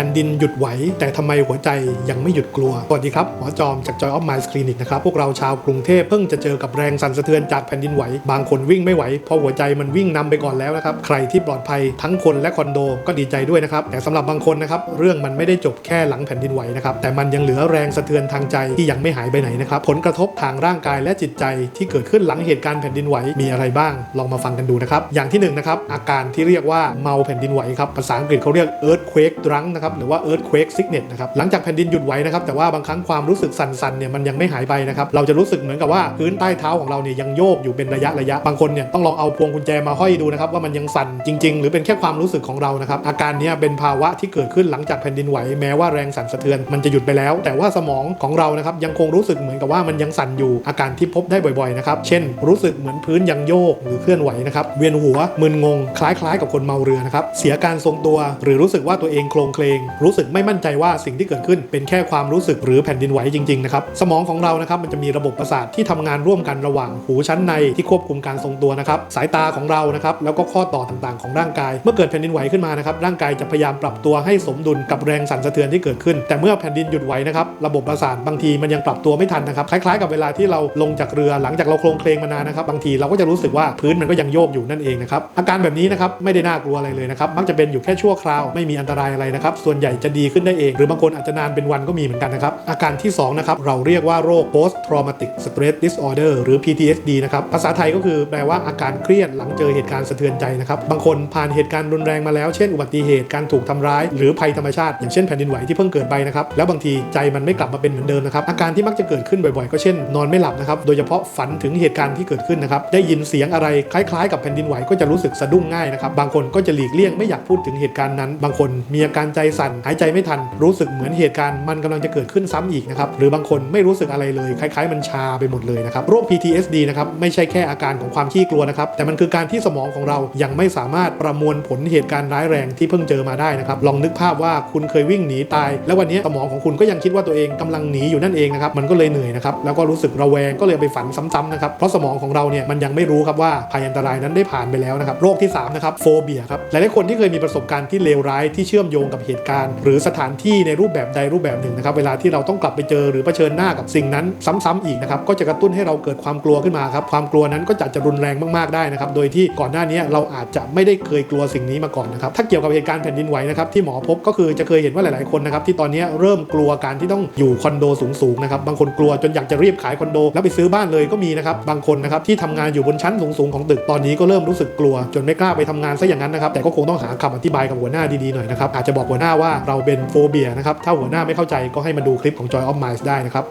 ผ่นดินหยุดไหว แต่ทำไมหัวใจยังไม่หยุดกลัว สวัสดีครับ หมอจอมจาก Joy of Mind Clinic นะครับ พวกเราชาวกรุงเทพเพิ่งจะเจอกับแรงสั่นสะเทือนจากแผ่นดินไหว บางคนวิ่งไม่ไหว เพราะหัวใจมันวิ่งนำไปก่อนแล้วนะครับ ใครที่ปลอดภัยทั้งคนและคอนโดก็ดีใจด้วยนะครับ แต่สำหรับบางคนนะครับ เรื่องมันไม่ได้จบแค่หลังแผ่นดินไหวนะครับ แต่มันยังเหลือแรงสะเทือนทางใจที่ยังไม่หายไปไหนนะครับ ผลกระทบทางร่างกายและจิตใจที่เกิดขึ้นหลังเหตุการณ์แผ่นดินไหวมีอะไรบ้าง ลองมาฟังกันดูนะครับ อย่างที่หนึ่งนะครับ อาการที่เรียกว่าเมาแผ่นดินไหวครับ ภาษาอังกฤษเขาเรียก earthquake drunk นะครับหรือว่า earthquake sickness นะครับหลังจากแผ่นดินหยุดไหวนะครับแต่ว่าบางครั้งความรู้สึกสั่นๆเนี่ยมันยังไม่หายไปนะครับเราจะรู้สึกเหมือนกับว่าพื้นใต้เท้าของเราเนี่ยยังโยกอยู่เป็นระยะระยะบางคนเนี่ยต้องลองเอาพวงกุญแจมาห้อยดูนะครับว่ามันยังสั่นจริง ๆ หรือเป็นแค่ความรู้สึกของเรานะครับอาการนี้เป็นภาวะที่เกิดขึ้นหลังจากแผ่นดินไหวแม้ว่าแรงสั่นสะเทือนมันจะหยุดไปแล้ว แต่ว่าสมองของเรานะครับยังคงรู้สึกเหมือนกับว่ามันยังสั่นอยู่อาการที่พบได้บ่อยๆนะครับเช่น รู้สึกเหมือนพื้นยังโยกหรือเคลื่อนไหวนะครับเวียนหัวมึนงงคล้ายๆ กับคนเมาเรือนะครับเสียการทรงตัว หรือรู้สึกว่าตัวเองโคลงเคลงรู้สึกไม่มั่นใจว่าสิ่งที่เกิดขึ้นเป็นแค่ความรู้สึกหรือแผ่นดินไหวจริงๆนะครับสมองของเรานะครับมันจะมีระบบประสาทที่ทำงานร่วมกันระหว่างหูชั้นในที่ควบคุมการทรงตัวนะครับสายตาของเรานะครับแล้วก็ข้อต่อต่างๆ ของร่างกาย เมื่อเกิดแผ่นดินไหวขึ้นมานะครับร่างกายจะพยายามปรับตัวให้สมดุลกับแรงสั่นสะเทือนที่เกิดขึ้น แต่เมื่อแผ่นดินหยุดไหวนะครับระบบประสาทบางทีมันยังปรับตัวไม่ทันนะครับคล้ายๆ กับเวลาที่เราลงจากเรือหลังจากเราโคลงเคลงมานานนะครับบางทีเราก็จะรู้สึกว่าพื้นมันก็ยังโยกอยู่นั่นเองนะครับอาการแบบนี้นะครับไม่ได้น่ากลัวอะไรเลยนะครับมักจะเป็นอยู่แค่ชั่วคราวไม่มีอันตรายอะไรนะครับส่วนใหญ่จะดีขึ้นได้เอง หรือบางคนอาจจะนานเป็นวันก็มีเหมือนกันนะครับ อาการที่สองนะครับเราเรียกว่าโรค post traumatic stress disorder หรือ PTSD นะครับภาษาไทยก็คือแปลว่าอาการเครียดหลังเจอเหตุการณ์สะเทือนใจนะครับบางคนผ่านเหตุการณ์รุนแรงมาแล้วเช่นอุบัติเหตุการถูกทำร้าย หรือภัยธรรมชาติอย่างเช่นแผ่นดินไหวที่เพิ่งเกิดไปนะครับแล้วบางทีใจมันไม่กลับมาเป็นเหมือนเดิมนะครับอาการที่มักจะเกิดขึ้นบ่อยๆ ก็เช่น นอนไม่หลับนะครับโดยเฉพาะฝันถึงเหตุการณ์ที่เกิดขึ้นนะครับได้ยินเสียงอะไรคล้ายๆ กับแผ่นดินไหวก็จะรู้สึกสะดุ้งง่ายนะครับบางคนก็จะหลีกเลี่ยงไม่อยากพูดถึงเหตุการณ์นั้น บางคนมีอาการใจสั่นหายใจไม่ทัน รู้สึกเหมือนเหตุการณ์มันกำลังจะเกิดขึ้นซ้ำอีกนะครับหรือบางคนไม่รู้สึกอะไรเลยคล้าย ๆ มันชาไปหมดเลยนะครับโรค PTSD นะครับไม่ใช่แค่อาการของความขี้กลัวนะครับแต่มันคือการที่สมองของเรายังไม่สามารถประมวลผลเหตุการณ์ร้ายแรงที่เพิ่งเจอมาได้นะครับลองนึกภาพว่าคุณเคยวิ่งหนีตาย แล้ววันนี้สมองของคุณก็ยังคิดว่าตัวเองกำลังหนีอยู่นั่นเองนะครับมันก็เลยเหนื่อยนะครับแล้วก็รู้สึกระแวงก็เลยไปฝันซ้ำๆนะครับเพราะสมองของเราเนี่ยมันยังไม่รู้ครับว่าภัยอันตรายนั้นได้ผ่านไปแล้วนะครับโรคที่สามนะครับโฟเบียครับหลายๆคนที่เคยมีประสบการณ์ที่เลวร้ายที่เชื่อมโยงกับเหตุการณ์ หรือสถานที่ในรูปแบบใดรูปแบบหนึ่งนะครับเวลาที่เราต้องกลับไปเจอหรือเผชิญหน้ากับสิ่งนั้นซ้ำๆอีกนะครับก็จะกระตุ้นให้เราเกิดความกลัวขึ้นมาครับความกลัวนั้นก็จะจะรุนแรงมากๆได้นะครับโดยที่ก่อนหน้านี้เราอาจจะไม่ได้เคยกลัวสิ่งนี้มาก่อนนะครับถ้าเกี่ยวกับเหตุการณ์แผ่นดินไหวนะครับที่หมอพบก็คือจะเคยเห็นว่าหลายๆคนนะครับที่ตอนนี้เริ่มกลัวการที่ต้องอยู่คอนโดสูงๆนะครับบางคนกลัวจนอยากจะรีบขายคอนโดแล้วไปซื้อบ้านเลยก็มีนะครับบางคนนะครับที่ทำงานอยู่บนชั้นสูงๆของตึกตอนนี้ก็เริ่มรู้สึกกลัว จนไม่กล้าไปทำงานซะอย่างนั้นนะครับแต่ก็คงต้องหาคำอธิบายกับหัวหน้าดีๆหน่อยนะครับอาจจะบอกหัวหน้าว่าเราเป็นโฟเบียนะครับถ้าหัวหน้าไม่เข้าใจก็ให้มาดูคลิปของ Joy of Minds ได้นะครับ